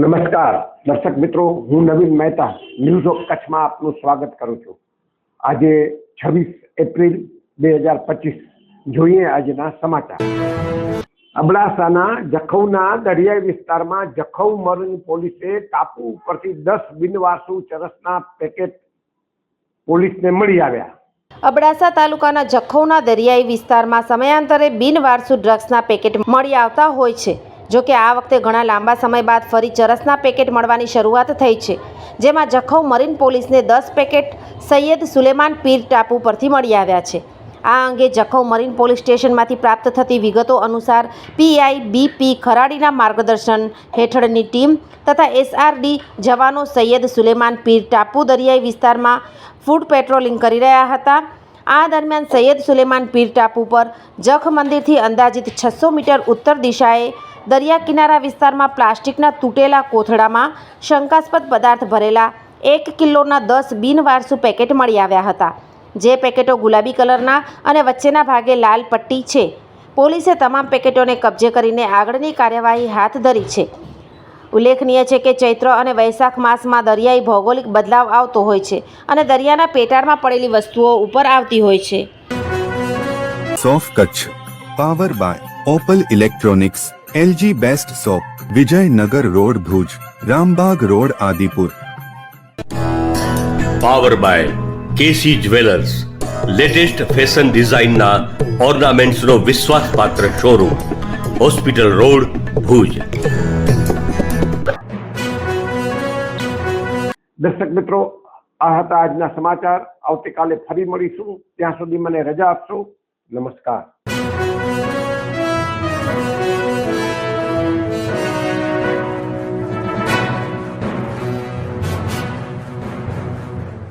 નમસ્કાર. દર્શક મિત્રો, હું નવીન મહેતા, ન્યૂઝ ઓફ કચ્છમાં આપનું સ્વાગત કરું છું. આજે છવ્વીસ એપ્રિલ બે હજાર પચીસ. જોઈએ આજના સમાચાર. અબડાસાના જખૌના દરિયાઈ વિસ્તારમાં જખૌ મરીન પોલીસે ટાપુ ઉપરથી દસ બિનવાસુ ચરસના પેકેટ પોલીસને મળી આવ્યા. અબડાસા તાલુકાના જખૌના દરિયાઈ વિસ્તારમાં સમયાંતરે બિનવારસુ ડ્રગ્સના પેકેટ મળી આવતા હોય છે. જો કે આ વખતે ઘણા લાંબા સમય બાદ ફરી ચરસના પેકેટ મળવાની શરૂઆત થઈ છે, જેમાં જખૌ મરીન પોલીસને દસ પેકેટ, સૈયદ સુલેમાન પીર ટાપુ પરથી મળી આવ્યા છે. આ અંગે જખૌ મરીન પોલીસ સ્ટેશનમાંથી પ્રાપ્ત થતી વિગતો અનુસાર પીઆઈ બીપી ખરાડીના માર્ગદર્શન હેઠળની ટીમ તથા એસઆરડી જવાનો સૈયદ સુલેમાન પીર ટાપુ દરિયાઈ વિસ્તારમાં ફૂડ પેટ્રોલિંગ કરી રહ્યા હતા. આ દરમિયાન સૈયદ સુલેમાન પીર ટાપુ પર જખ મંદિરથી અંદાજિત છસો મીટર ઉત્તર દિશાએ દરિયા કિનારા વિસ્તારમાં પ્લાસ્ટિકના તૂટેલા કોથળામાં શંકાસ્પદ પદાર્થ ભરેલા એક કિલોના દસ બિનવારસુ પેકેટ મળી આવ્યા હતા. જે પેકેટો ગુલાબી કલરના અને વચ્ચેના ભાગે લાલ પટ્ટી છે. પોલીસે તમામ પેકેટોને કબજે કરીને આગળની કાર્યવાહી હાથ ધરી છે. ઉલ્લેખનીય છે કે ચૈત્ર અને વૈશાખ માસમાં દરિયાઈ ભૌગોલિક બદલાવ આવતો હોય છે અને દરિયાના પેટાળમાં પડેલી વસ્તુઓ ઉપર આવતી હોય છે. સોફ Kutch, power by Opal electronics LG best shop Vijaynagar road Bhuj Rambag road Adipur power by KC jewellers latest fashion ડિઝાઇનના ઓર્નામેન્ટ્સનો વિશ્વાસપાત્ર શોરૂમ હોસ્પિટલ રોડ ભુજ દર્શક મિત્રો આ હતા આજના સમાચાર. આવતીકાલે ફરી મળીશું. ત્યાં સુધી મને રજા આપશો. નમસ્કાર.